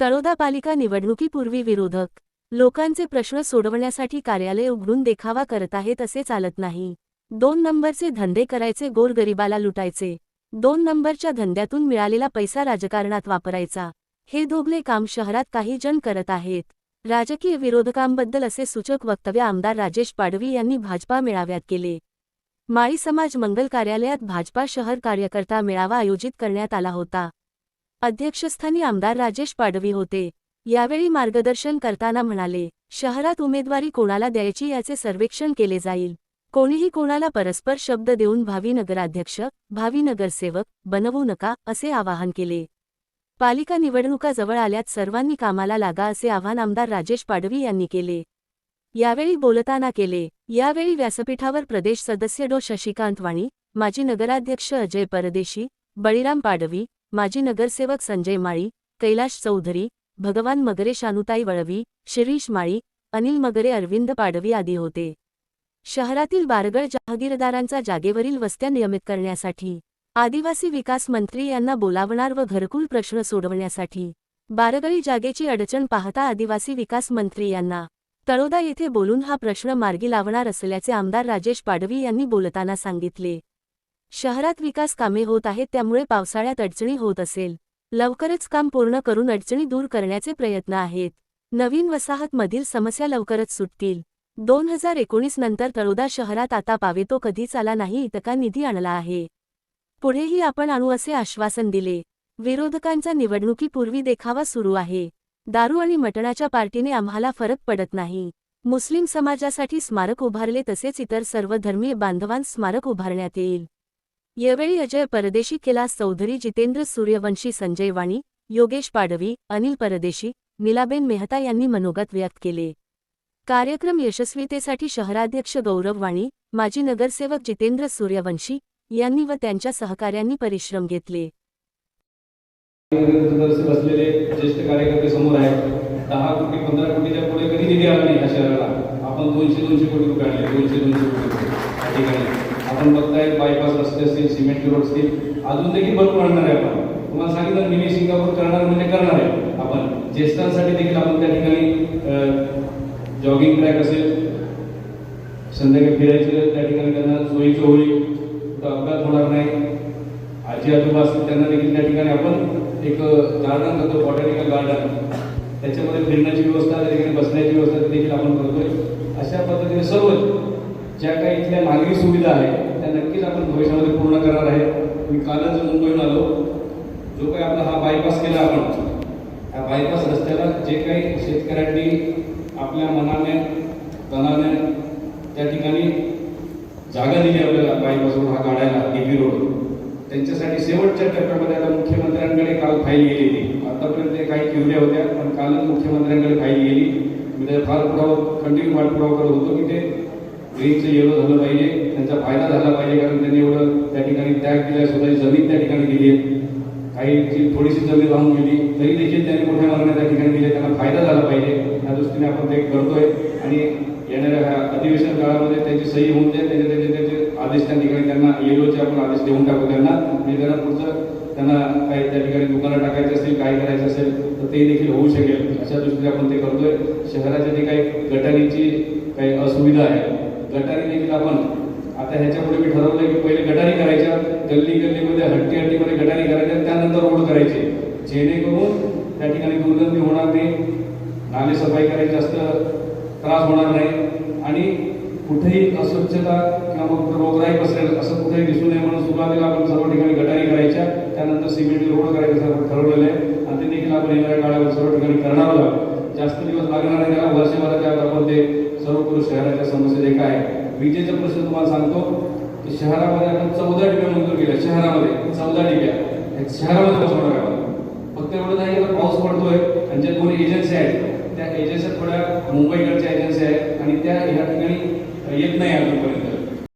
तळोदा पालिका निवडणुकीपूर्वी विरोधक लोकांचे प्रश्न सोडवण्यासाठी कार्यालय उघडून देखावा करत आहेत असे चालत नाही. दोन नंबरचे धंदे करायचे गोरगरिबाला लुटायचे. दोन नंबरच्या धंद्यातून मिळालेला पैसा राजकारणात वापरायचा. हे दोघले काम शहरात काही जण करत आहेत. राजकीय विरोधकांबद्दल असे सूचक वक्तव्य आमदार राजेश पाडवी यांनी भाजपा मेळाव्यात केले. माळी समाज मंगल कार्यालयात भाजपा शहर कार्यकर्ता मेळावा आयोजित करण्यात आला होता. अध्यक्षस्थानी आमदार राजेश पाडवी होते. यावेळी मार्गदर्शन करताना म्हणाले शहरात उमेदवारी कोणाला द्यायची याचे सर्वेक्षण केले जाईल. कोणीही कोणाला परस्पर शब्द देऊन भावी नगराध्यक्ष भावी नगरसेवक बनवू नका असे आवाहन केले. पालिका निवडणुका जवळ आल्यात सर्वांनी कामाला लागा असे आवाहन आमदार राजेश पाडवी यांनी केले. यावेळी बोलताना केले. यावेळी व्यासपीठावर प्रदेश सदस्य डो. शशिकांत वाणी माजी नगराध्यक्ष अजय परदेशी बळीराम पाडवी माजी नगरसेवक संजय माळी कैलाश चौधरी भगवान मगरे शानुताई वळवी शिरीष माळी अनिल मगरे अरविंद पाडवी आदी होते. शहरातील बारगळ जहागीरदारांचा जागेवरील वस्त्या नियमित करण्यासाठी आदिवासी विकास मंत्री यांना बोलावणार व घरकुल प्रश्न सोडवण्यासाठी बारगळी जागेची अडचण पाहता आदिवासी विकास मंत्री यांना तळोदा येथे बोलून हा प्रश्न मार्गी लावणार असल्याचे आमदार राजेश पाडवी यांनी बोलताना सांगितले. शहरात विकास कामे होत आहेत त्यामुळे पावसाळ्यात अडचणी होत असेल. लवकरच काम पूर्ण करून अडचणी दूर करण्याचे प्रयत्न आहेत. नवीन वसाहतमधील समस्या लवकरच सुटतील. दोन हजार एकोणीस नंतर तळोदा शहरात आता पावेतो कधीच आला नाही इतका निधी आणला आहे. पुढेही आपण आणू असे आश्वासन दिले. विरोधकांचा निवडणुकीपूर्वी देखावा सुरू आहे. दारू आणि मटणाच्या पार्टीने आम्हाला फरक पडत नाही. मुस्लिम समाजासाठी स्मारक उभारले तसेच इतर सर्व धर्मीय बांधवांस स्मारक उभारण्यात येईल. यावेळी अजय परदेशी कैलास चौधरी जितेंद्र सूर्यवंशी संजय वाणी योगेश पाडवी अनिल परदेशी नीलाबेन मेहता यांनी मनोगत व्यक्त केले. कार्यक्रम यशस्वीतेसाठी शहराध्यक्ष गौरव वाणी माजी नगरसेवक जितेंद्र सूर्यवंशी यांनी व त्यांच्या सहकाऱ्यांनी परिश्रम घेतले. बसलेले ज्येष्ठ कार्यकर्ते समोर आहेत. दहा कोटी पंधरा कोटीच्या पुढे कधी निधी आला नाही या शहराला? आपण दोनशे दोनशे कोटी रुपये आणले. दोनशे दोनशे कोटी ठिकाणी. आपण बघताय बायपास रस्ते असतील सिमेंट रोड असतील अजून देखील भरपूर आणणार आहे आपण. तुम्हाला सांगितलं मिनी सिंगापूर करणार म्हणजे करणार आहे. आपण ज्येष्ठांसाठी देखील आपण त्या ठिकाणी जॉगिंग ट्रॅक असेल संध्याकाळी फिरायचं त्या ठिकाणी त्यांना सोयीचं होईल कुठं अपघात होणार नाही. आजी आजोबा असतील त्यांना देखील त्या ठिकाणी आपण एक गार्डन करतो बॉटॅनिकल गार्डन त्याच्यामध्ये फिरण्याची व्यवस्था त्या ठिकाणी बसण्याची व्यवस्था देखील आपण करतोय. ज्या काही इथल्या नागरी सुविधा आहेत त्या नक्कीच आपण भविष्यामध्ये पूर्ण करणार आहे मी कालच मुंबईहून आलो. जो काही आपला हा बायपास केला आपण ह्या बायपास रस्त्याला जे काही शेतकऱ्यांनी आपल्या मनाने तनाने त्या ठिकाणी जागा दिली आपल्याला बायपासवर हा काढायला डीपी रोड त्यांच्यासाठी शेवटच्या टप्प्यामध्ये आता मुख्यमंत्र्यांकडे काल फाईल गेली आतापर्यंत ते काही केवल्या होत्या पण कालच मुख्यमंत्र्यांकडे फाईल गेली. मी त्याचा फार पुरावा कंटिन्यू पाठपुरावा करत होतो की ते ग्रीनचं येलो झालं पाहिजे त्यांचा फायदा झाला पाहिजे कारण त्यांनी एवढं त्या ठिकाणी त्याग दिला स्वतःची जमीन त्या ठिकाणी दिली आहे. काही जी थोडीशी जमीन राहून गेली तरी देखील त्यांनी मोठ्या मागण्या त्या ठिकाणी दिल्या त्यांना फायदा झाला पाहिजे. या दृष्टीने आपण ते करतोय. आणि येणाऱ्या ह्या अधिवेशन काळामध्ये त्यांची सही होऊन जाईल त्याचे त्याचे त्याचे आदेश त्या ठिकाणी त्यांना येलोचे आपण आदेश देऊन टाकू त्यांना. म्हणजे त्यांना पुढचं त्यांना काही त्या ठिकाणी दुकानं टाकायचे असतील काय करायचं असेल तर ते देखील होऊ शकेल. अशा दृष्टीने आपण ते करतोय. शहराच्या जे काही गटारीची काही असुविधा आहे गटारी देखील आपण आता ह्याच्यामुळे मी ठरवलं की पहिले गटारी करायच्या गल्ली गल्लीमध्ये हट्टी हट्टीमध्ये गटारी करायच्या त्यानंतर रोड करायचे. जेणेकरून त्या ठिकाणी दुर्गंधी होणार नाही नाले सफाई करायची जास्त त्रास होणार नाही आणि कुठेही अस्वच्छता किंवा मग रोगराई पसरेल असं कुठेही दिसू नये म्हणून सुरुवातीला आपण सर्व ठिकाणी गटारी करायच्या त्यानंतर सिमेंट रोड करायचं सर्व ठरवलेलं आहे. आणि ते देखील आपण येणाऱ्या काळावर सर्व ठिकाणी करणार आहोत. जास्त दिवस लागणार नाही त्याला वर्षभराच्या आत आपण ते सर्व शहराच्या समस्या जे काय आहे. विजेचा प्रश्न तुम्हाला सांगतो की शहरामध्ये आपण चौदा डिब्या मंजूर केल्या शहरामध्ये चौदा डिब्या शहरामध्ये बसवणार